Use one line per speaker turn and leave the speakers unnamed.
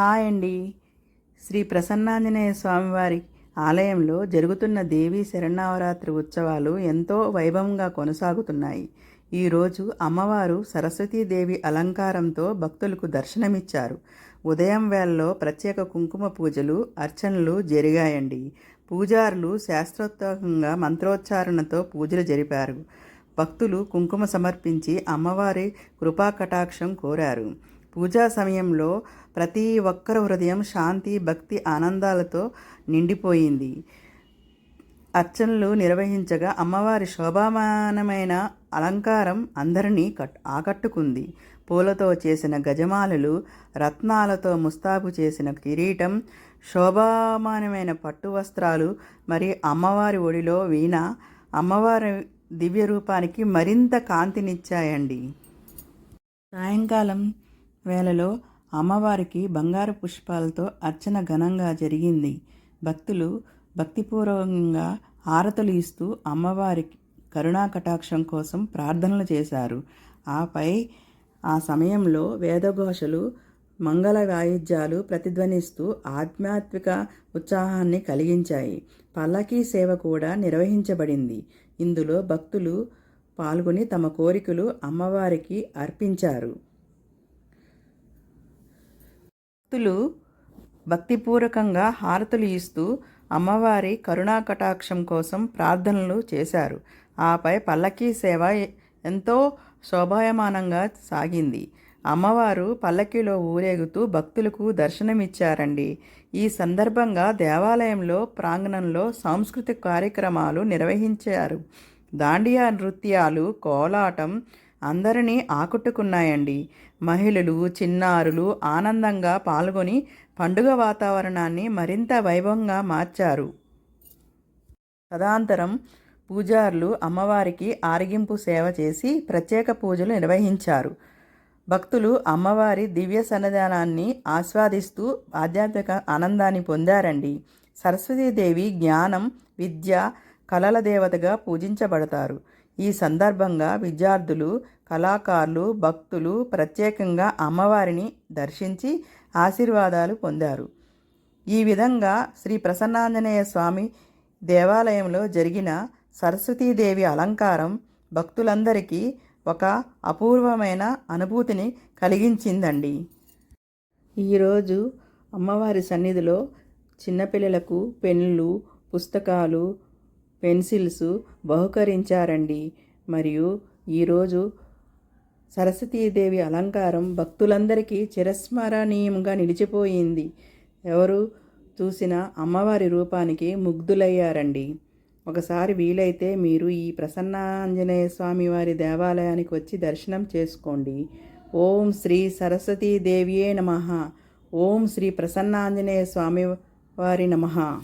Hi అండి. శ్రీ ప్రసన్నాంజనేయ స్వామివారి ఆలయంలో జరుగుతున్న దేవీ శరణవరాత్రి ఉత్సవాలు ఎంతో వైభవంగా కొనసాగుతున్నాయి. ఈరోజు అమ్మవారు సరస్వతీదేవి అలంకారంతో భక్తులకు దర్శనమిచ్చారు. ఉదయం వేళలో ప్రత్యేక కుంకుమ పూజలు అర్చనలు జరిగాయండి. పూజారులు శాస్త్రోక్తంగా మంత్రోచ్చారణతో పూజలు జరిపారు. భక్తులు కుంకుమ సమర్పించి అమ్మవారి కృపా కటాక్షం కోరారు. పూజా సమయంలో ప్రతి ఒక్కరి హృదయం శాంతి భక్తి ఆనందాలతో నిండిపోయింది. అర్చనలు నిర్వహించగా అమ్మవారి శోభామానమైన అలంకారం అందరినీ కట్ ఆకట్టుకుంది. పూలతో చేసిన గజమాలలు రత్నాలతో ముస్తాబు చేసిన కిరీటం శోభామానమైన పట్టు వస్త్రాలు మరి అమ్మవారి ఒడిలో వీణ అమ్మవారి దివ్య రూపానికి మరింత కాంతినిచ్చాయండి. సాయంకాలం వేళలో అమ్మవారికి బంగారు పుష్పాలతో అర్చన ఘనంగా జరిగింది. భక్తులు భక్తిపూర్వకంగా హారతులు ఇస్తూ అమ్మవారికి కరుణా కటాక్షం కోసం ప్రార్థనలు చేశారు. ఆపై ఆ సమయంలో వేదఘోషలు మంగళ వాయిద్యాలు ప్రతిధ్వనిస్తూ ఆధ్యాత్మిక ఉత్సాహాన్ని కలిగించాయి. పల్లకీ సేవ కూడా నిర్వహించబడింది. ఇందులో భక్తులు పాల్గొని తమ కోరికలు అమ్మవారికి అర్పించారు. భక్తులు భక్తిపూర్వకంగా హారతులు ఇస్తూ అమ్మవారి కరుణా కటాక్షం కోసం ప్రార్థనలు చేశారు. ఆపై పల్లకీ సేవ ఎంతో శోభాయమానంగా సాగింది. అమ్మవారు పల్లకీలో ఊరేగుతూ భక్తులకు దర్శనమిచ్చారండి. ఈ సందర్భంగా దేవాలయంలో ప్రాంగణంలో సాంస్కృతిక కార్యక్రమాలు నిర్వహించారు. దాండియా నృత్యాలు కోలాటం అందరినీ ఆకట్టుకున్నాయండి. మహిళలు చిన్నారులు ఆనందంగా పాల్గొని పండుగ వాతావరణాన్ని మరింత వైభవంగా మార్చారు. తదాంతరం పూజారులు అమ్మవారికి ఆరగింపు సేవ చేసి ప్రత్యేక పూజలు నిర్వహించారు. భక్తులు అమ్మవారి దివ్య సన్నిధానాన్ని ఆస్వాదిస్తూ ఆధ్యాత్మిక ఆనందాన్ని పొందారండి. సరస్వతీదేవి జ్ఞానం విద్య కళల దేవతగా పూజించబడతారు. ఈ సందర్భంగా విద్యార్థులు కళాకారులు భక్తులు ప్రత్యేకంగా అమ్మవారిని దర్శించి ఆశీర్వాదాలు పొందారు. ఈ విధంగా శ్రీ ప్రసన్నాంజనేయ స్వామి దేవాలయంలో జరిగిన సరస్వతీదేవి అలంకారం భక్తులందరికీ ఒక అపూర్వమైన అనుభూతిని కలిగించిందండి. ఈరోజు అమ్మవారి సన్నిధిలో చిన్నపిల్లలకు పెన్నులు పుస్తకాలు పెన్సిల్స్ బహుకరించారండి. మరియు ఈరోజు సరస్వతీదేవి అలంకారం భక్తులందరికీ చిరస్మరణీయంగా నిలిచిపోయింది. ఎవరు చూసిన అమ్మవారి రూపానికి ముగ్ధులయ్యారండి. ఒకసారి వీలైతే మీరు ఈ ప్రసన్నాంజనేయ స్వామి వారి దేవాలయానికి వచ్చి దర్శనం చేసుకోండి. ఓం శ్రీ సరస్వతీదేవియే నమ. ఓం శ్రీ ప్రసన్నాంజనేయ స్వామి వారి నమ.